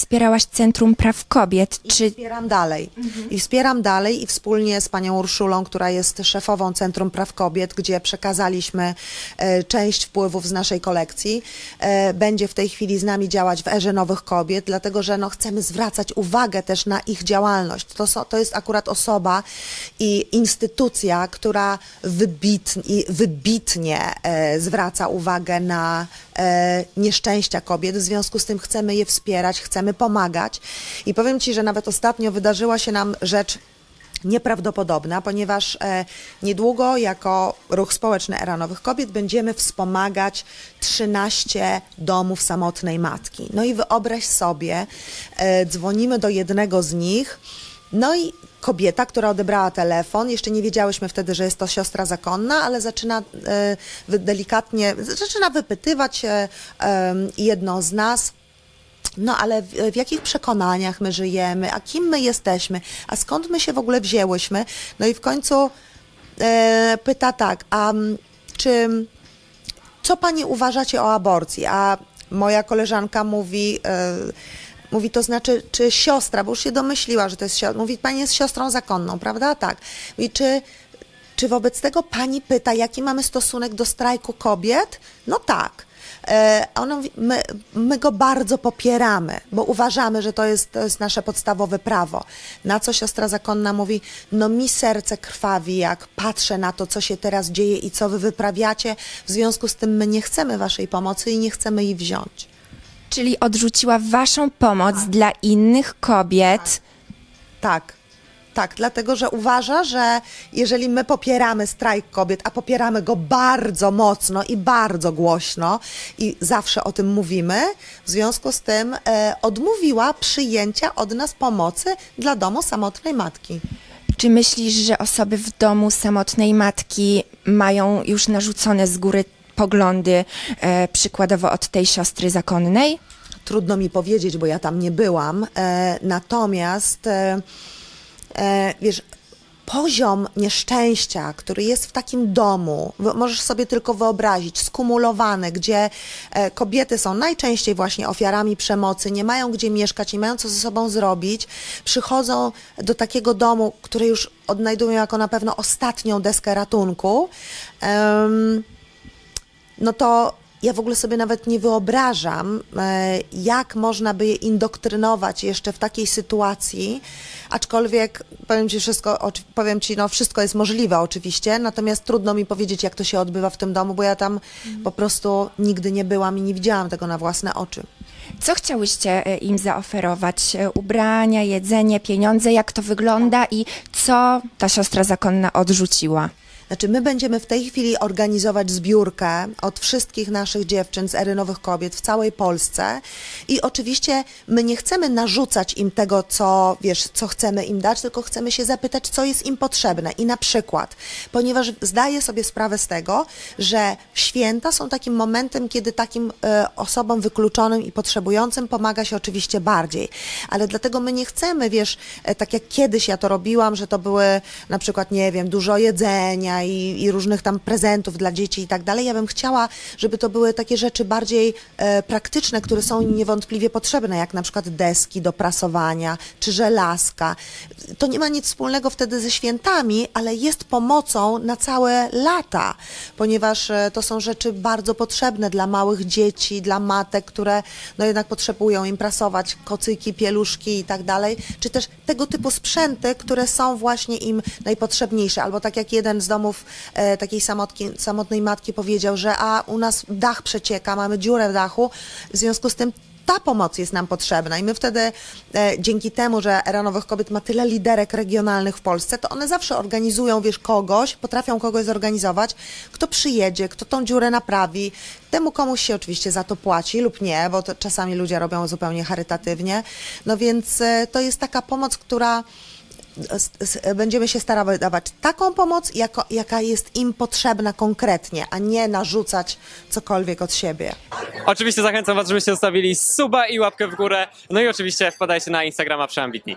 wspierałaś Centrum Praw Kobiet. I Czy wspieram dalej. I wspieram dalej i wspólnie z panią Urszulą, która jest szefową Centrum Praw Kobiet, gdzie przekazaliśmy e, część wpływów z naszej kolekcji, e, będzie w tej chwili z nami działać w Erze Nowych Kobiet, dlatego że no, chcemy zwracać uwagę też na ich działalność. To, so, to jest akurat osoba i instytucja, która wybitnie, wybitnie e, zwraca uwagę na nieszczęścia kobiet. W związku z tym chcemy je wspierać, chcemy pomagać. I powiem Ci, że nawet ostatnio wydarzyła się nam rzecz nieprawdopodobna, ponieważ e, niedługo jako Ruch Społeczny Era Nowych Kobiet będziemy wspomagać 13 domów samotnej matki. No i wyobraź sobie, e, dzwonimy do jednego z nich, no i kobieta, która odebrała telefon, jeszcze nie wiedziałyśmy wtedy, że jest to siostra zakonna, ale zaczyna wy- delikatnie, zaczyna wypytywać em, jedną z nas, no ale w, w jakich przekonaniach my żyjemy, a kim my jesteśmy, a skąd my się w ogóle wzięłyśmy? No i w końcu e, pyta tak, a czy co pani uważacie o aborcji? A moja koleżanka mówi, e, mówi to znaczy, czy siostra, bo już się domyśliła, że to jest siostra, mówi, pani jest siostrą zakonną, prawda? Tak. Mówi, czy, czy wobec tego pani pyta, jaki mamy stosunek do strajku kobiet? No tak. E, Ona mówi, my, my go bardzo popieramy, bo uważamy, że to jest, to jest nasze podstawowe prawo. Na co siostra zakonna mówi, no mi serce krwawi, jak patrzę na to, co się teraz dzieje i co wy wyprawiacie. W związku z tym my nie chcemy waszej pomocy i nie chcemy jej wziąć. Czyli odrzuciła waszą pomoc dla innych kobiet? Tak. Tak, dlatego że uważa, że jeżeli my popieramy strajk kobiet, a popieramy go bardzo mocno i bardzo głośno i zawsze o tym mówimy, w związku z tym e, odmówiła przyjęcia od nas pomocy dla domu samotnej matki. Czy myślisz, że osoby w domu samotnej matki mają już narzucone z góry poglądy, e, przykładowo od tej siostry zakonnej? Trudno mi powiedzieć, bo ja tam nie byłam. E, natomiast, e, e, wiesz, poziom nieszczęścia, który jest w takim domu, możesz sobie tylko wyobrazić, skumulowany, gdzie kobiety są najczęściej właśnie ofiarami przemocy, nie mają gdzie mieszkać, nie mają co ze sobą zrobić, przychodzą do takiego domu, który już odnajdują jako na pewno ostatnią deskę ratunku. No to ja w ogóle sobie nawet nie wyobrażam, e, jak można by je indoktrynować jeszcze w takiej sytuacji, aczkolwiek powiem Ci wszystko, powiem Ci, no wszystko jest możliwe oczywiście, natomiast trudno mi powiedzieć, jak to się odbywa w tym domu, bo ja tam po prostu nigdy nie byłam i nie widziałam tego na własne oczy. Co chciałyście e, im zaoferować? E, Ubrania, jedzenie, pieniądze, jak to wygląda i co ta siostra zakonna odrzuciła? Znaczy, my będziemy w tej chwili organizować zbiórkę od wszystkich naszych dziewczyn z Ery Nowych Kobiet w całej Polsce. I oczywiście my nie chcemy narzucać im tego, co, wiesz, co chcemy im dać, tylko chcemy się zapytać, co jest im potrzebne. I na przykład, ponieważ zdaję sobie sprawę z tego, że święta są takim momentem, kiedy takim e, osobom wykluczonym i potrzebującym pomaga się oczywiście bardziej, ale dlatego my nie chcemy, wiesz, e, tak jak kiedyś ja to robiłam, że to były na przykład, nie wiem, dużo jedzenia i, i różnych tam prezentów dla dzieci i tak dalej. Ja bym chciała, żeby to były takie rzeczy bardziej e, praktyczne, które są niewątpliwie potrzebne, jak na przykład deski do prasowania czy żelazka. To nie ma nic wspólnego wtedy ze świętami, ale jest pomocą na całe lata, ponieważ e, to są rzeczy bardzo potrzebne dla małych dzieci, dla matek, które no jednak potrzebują im prasować kocyki, pieluszki i tak dalej, czy też tego typu sprzęty, które są właśnie im najpotrzebniejsze. Albo tak jak jeden z domów e, takiej samotki, samotnej matki powiedział, że a u nas dach przecieka, mamy dziurę w dachu, w związku z tym ta pomoc jest nam potrzebna i my wtedy e, dzięki temu, że Era Nowych Kobiet ma tyle liderek regionalnych w Polsce, to one zawsze organizują, wiesz, kogoś, potrafią kogoś zorganizować, kto przyjedzie, kto tą dziurę naprawi. Temu komuś się oczywiście za to płaci lub nie, bo to czasami ludzie robią zupełnie charytatywnie. No więc e, to jest taka pomoc, która będziemy się starały dawać taką pomoc, jako, jaka jest im potrzebna konkretnie, a nie narzucać cokolwiek od siebie. Oczywiście zachęcam Was, żebyście zostawili suba i łapkę w górę. No i oczywiście wpadajcie na Instagrama Przeambitni.